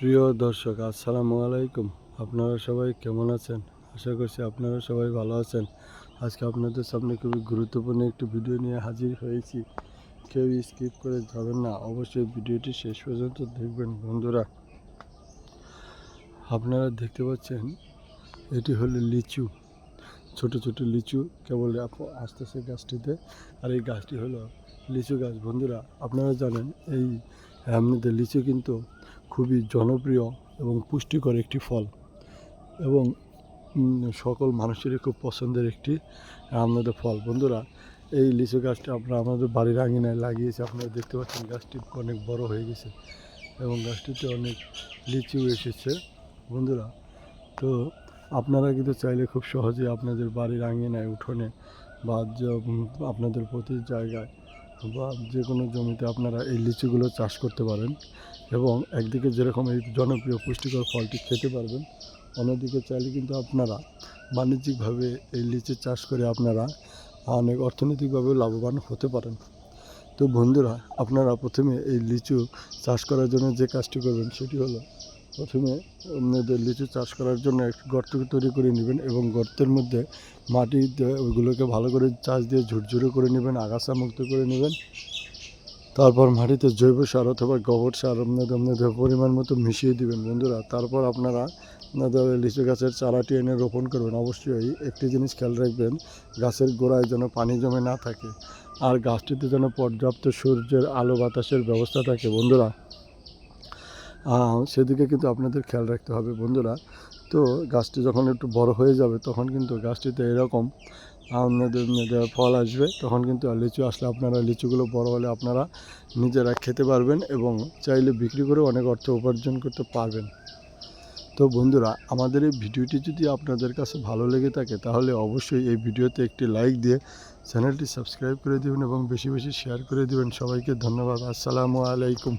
প্রিয় দর্শক, আসসালামু আলাইকুম। আপনারা সবাই কেমন আছেন? আশা করছি আপনারা সবাই ভালো আছেন। আজকে আপনাদের সামনে খুবই গুরুত্বপূর্ণ একটি ভিডিও নিয়ে হাজির হয়েছি। কেউ স্কিপ করে যাবেন না, অবশ্যই ভিডিওটি শেষ পর্যন্ত দেখবেন। বন্ধুরা, আপনারা দেখতে পাচ্ছেন, এটি হলো লিচু। ছোট ছোট লিচু, কেবল আসতেছে গাছটিতে। আর এই গাছটি হলো লিচু গাছ। বন্ধুরা, আপনারা জানেন, এই আমাদের লিচু কিন্তু খুবই জনপ্রিয় এবং পুষ্টিকর একটি ফল এবং সকল মানুষেরই খুব পছন্দের একটি আমাদের ফল। বন্ধুরা, এই লিচু গাছটা আমরা আমাদের বাড়ির আঙিনায় লাগিয়েছি। আপনারা দেখতে পাচ্ছেন গাছটি অনেক বড় হয়ে গেছে এবং গাছটিতে অনেক লিচু এসেছে। বন্ধুরা, তো আপনারা কিন্তু চাইলে খুব সহজে আপনাদের বাড়ির আঙিনায়, উঠোনে বা আপনাদের প্রতি জায়গায় বা যে কোনো জমিতে আপনারা এই লিচুগুলো চাষ করতে পারেন। এবং একদিকে যেরকম এই জনপ্রিয় পুষ্টিকর ফলটি খেতে পারবেন, অন্যদিকে চাইলে কিন্তু আপনারা বাণিজ্যিকভাবে এই লিচু চাষ করে আপনারা অনেক অর্থনৈতিকভাবে লাভবান হতে পারেন। তো বন্ধুরা, আপনারা প্রথমে এই লিচু চাষ করার জন্য যে কাজটি করবেন সেটি হলো প্রথমে আপনাদের লিচু চাষ করার জন্য একটি গর্ত তৈরি করে নেবেন এবং গর্তের মধ্যে মাটি ওইগুলোকে ভালো করে চাষ দিয়ে ঝুরঝুরে করে নেবেন, আগাছা মুক্ত করে নেবেন। তারপর মাটিতে জৈব সার অথবা গোবর সার আপনাদের আপনাদের পরিমাণ মতো মিশিয়ে দিবেন বন্ধুরা। তারপর আপনারা আপনাদের লিচু গাছের চারাটি এনে রোপণ করবেন। অবশ্যই একটি জিনিস খেয়াল রাখবেন, গাছের গোড়ায় যেন পানি জমে না থাকে আর গাছটিতে যেন পর্যাপ্ত সূর্যের আলো বাতাসের ব্যবস্থা থাকে বন্ধুরা। সেদিকে কিন্তু আপনাদের খেয়াল রাখতে হবে বন্ধুরা। তো গাছটি যখন একটু বড় হয়ে যাবে তখন কিন্তু গাছটিতে এরকম ফল আসবে। তখন কিন্তু লিচু আসলে আপনারা লিচুগুলো বড় হলে আপনারা নিজেরা খেতে পারবেন এবং চাইলে বিক্রি করে অনেক অর্থ উপার্জন করতে পারবেন। তো বন্ধুরা, আমাদের এই ভিডিওটি যদি আপনাদের কাছে ভালো লেগে থাকে, তাহলে অবশ্যই এই ভিডিওতে একটি লাইক দিয়ে চ্যানেলটি সাবস্ক্রাইব করে দেবেন এবং বেশি বেশি শেয়ার করে দেবেন। সবাইকে ধন্যবাদ। আসসালামু আলাইকুম।